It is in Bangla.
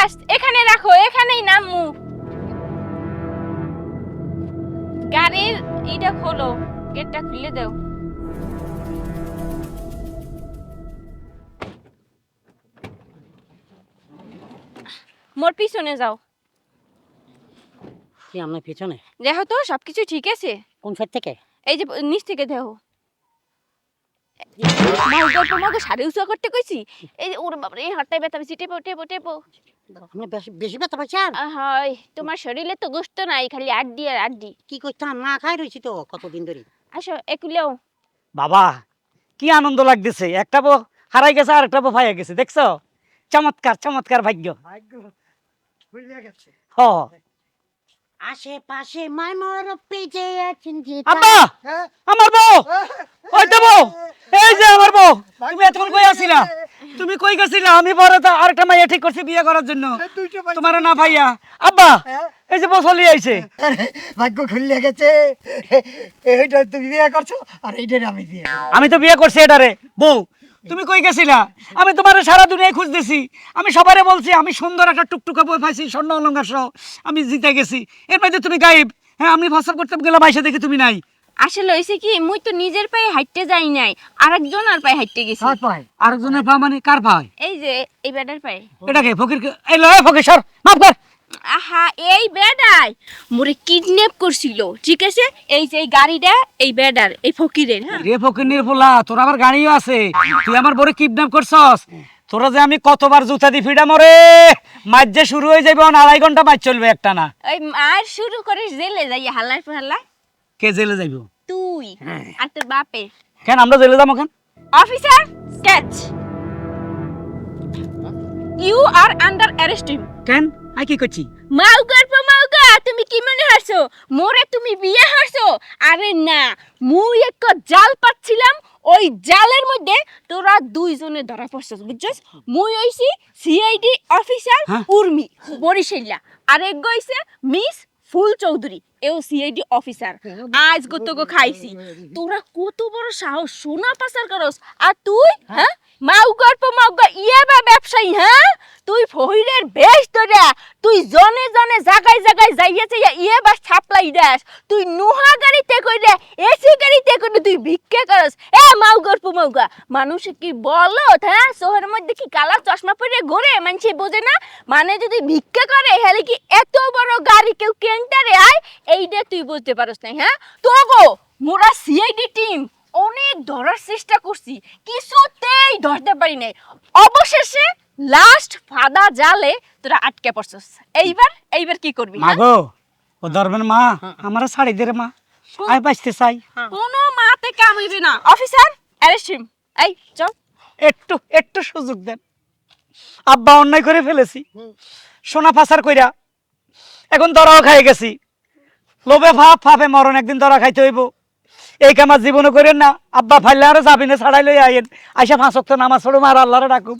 ব্যাস এখানে রাখো এখানেই নামু। গাড়ির ইটা খোলো গেটটা খুলে দাও। মোর পিছনে যাও। কি আপনার পিছনে? দেখো তো সবকিছু ঠিক আছে? কোন সাইড থেকে? এই যে নিচ থেকে দেখো। মাউগা তোমাকে সাড়ে উঁচু করতে কইছি? এই ওর বাবারে এই হাতটায় ব্যথা বেশি টেপো টেপো টেপো আপনি বেশি বেশি ব্যথা পাইছেন হয় তোমার শরীরে তো গোস্ত নাই খালি আড্ডি আর আড্ডি। কি করতাম না খাই রয়েছি তো কতদিন ধরে। আসো একুলেও। বাবা কি আনন্দ লাগতেছে। একটা বউ হারাই গেছে আর একটা বউ পাইয়া গেছে দেখছ? চমৎকার চমৎকার ভাগ্য। হ। আশেপাশে মাইমর পেজে আছেন যে আব্বা! আমার বউ! ওই তো বউ এই যে আমার বউ তুমি আছিলা তুমি কই গেছিলা? আমি পরে তো আরেকটা মাইয়া ঠিক করছি বিয়ে করার জন্য। তোমার না ভাইয়া। আব্বা এই যে বউ চলি আইছে ভাগ্য খুললে গেছে। এইটা তুমি বিয়ে করছ আর এইটারে আমি বিয়ে আমি তো বিয়ে করছি এটারে। বউ তুমি কই গেছিলা? আমি তোমার সারা দুনিয়ায় খুঁজতেছি। আমি সবারে বলছি আমি সুন্দর একটা টুকটুকা বই পাইছি স্বর্ণ অলঙ্কার সহ। আমি জিতে গেছি। এর মধ্যে তুমি গায়েব। হ্যাঁ আমি ফসল করতে গেলাম আইসা দেখি তুমি নাই। আসলে হইছে কি মুই তো নিজের পায়ে হাঁটতে যাই নাই আরেকজন আর পায়ে হাঁটতে গেছি। হাত পায়? আরেকজনের পা মানে কার পায়? এই যে এই বেডার পায়ে। এটাকে ফকির এই লয় ফকির সর মাফ কর। আহা এই বেডাই। মোরে কিডন্যাপ করছিল ঠিক আছে? এই যে এই গাড়িটা এই বেডার এই ফকিরের হ্যাঁ? রে ফকির নির্ভুলা তোর আবার গাড়িও আছে। তুই আমার বড় কিডন্যাপ করছস। তোরা যে আমি কতবার জুতা দি ফিডা মরে মাছ যে শুরু হয়ে যাবে অন আড়াই ঘণ্টা মাছ চলবে একটা না ওই আর শুরু করিস জেলে যাই হাল্লায় হাল্লায় কে জেলে যাইব? তুই আর তোর বাপে কেন আমরা জেলে যাব কেন? অফিসার স্কেচ ইউ আর আন্ডার অ্যারেস্ট কেন? আই কি করছি? মাউগার পর মাউগা তুমি কি মনে হারছো? মোরে তুমি বিয়ে হারছো? আরে না মুই এক জাল পাচ্ছিলাম ওই জালের মধ্যে তোরা দুইজনে ধরা পড়ছস বুঝছস? মুই হইছি সিআইডি অফিসার হ্যাঁ? উর্মি বরিশাইলা আর এক গইছে মিস ফুল চৌধুরী এও সিআইডি অফিসার আজ গো খাইছি। তোরা কত বড় সাহস সোনা পাচার করস। আর তুই হ্যাঁ। মাউগার পর মাউগা ইয়া বা ব্যবসায়ী হ্যাঁ? তুই ফহিরের বেশ তোরা। তুই জনে জনে জায়গায় যাইয়া যাইয়াছে ইয়ে বা সাপ্লাই দেস। তুই নুহা গাড়িতে কইরে কইরে তুই ভিক্ষা করস। এ মাউগা মানুষ কি বলো হ্যাঁ? শহরের মধ্যে কি কালা চশমা পরে ঘুরে? মানুষ বোঝে না? মানে যদি ভিক্ষা করে হেলে কি এত বড় গাড়ি কেউ কেনটারে আয় এইটা তুই বুঝতে পারস না হ্যাঁ? তো গো মোরা সিআইডি টিম অনেক ধরার চেষ্টা করছি। কিছুতেই ধরতে পারি নাই। অবশেষে লাস্ট ফাদা জালে তোরা আটকে পড়ছস। এইবার এইবার কি করবি মা হ্যাঁ? গো ও ধরবেন মা? আমার শাড়ি দে মা। আমি বাঁচতে চাই। কোনো মাতে কামাইবে না। Officer arrest him. এই চল। একটু একটু সুযোগ দেন। আব্বা অন্যায় করে ফেলেছি। সোনা ফাসার কইরা এখন দরাও খাই গেছি। লোভে ভাব ভাবে মরণ একদিন দরা খাইতে হইব। এই কামার জীবনে করেন না। আব্বা ফাইলে আরও যাবি না ছাড়াই লই আইন আইসা ফাঁসক তো নামাজ পড়ো মার আল্লাহরে ডাকুম!